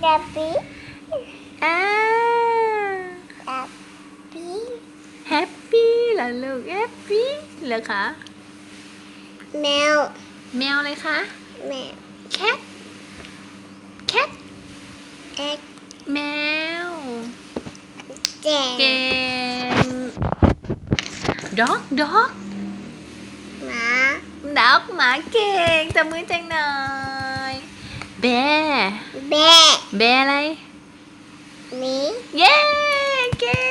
แดบบี้อ่าแดบบี้แฮปปี้เหรอลูกแฮปปี้เหรอคะ แมว แมวอะไรคะ แมวแคทแคทเอ็กแมวแจเก่งด็อกด็อกหมาด็อกหมาเก่งจับมือจังหน่อย แบแบะแบอะไรหมี เย้ เก่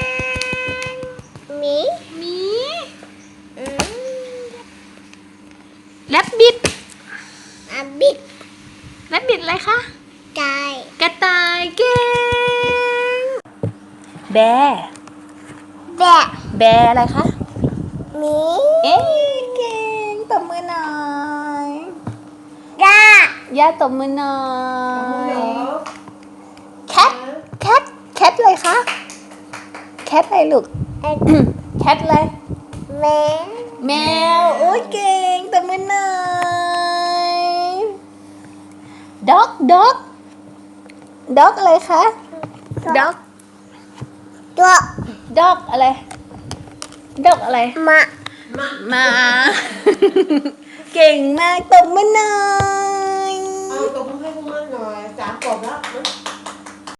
งหมีหมีอืมแรบบิดอาบิดแรบบิดอะไรคะไก่กระต่ายเก่ง แบ แบะแบอะไรคะหมี เอ๊ะเก่งตบมือหน่อย กา ย่าตบมือหน่อยแคทแคทแคทอะไรคะแคทอะไรลูกเอ็กแคทอะไรแมวแมวโอ้ยเก่งตบมือหน่อยด็อกด็อกด็อกอะไรคะด็อกตัวด็อกอะไรด็อกอะไรหมามา เก่งมากตบมือหน่อย เอาตบมือให้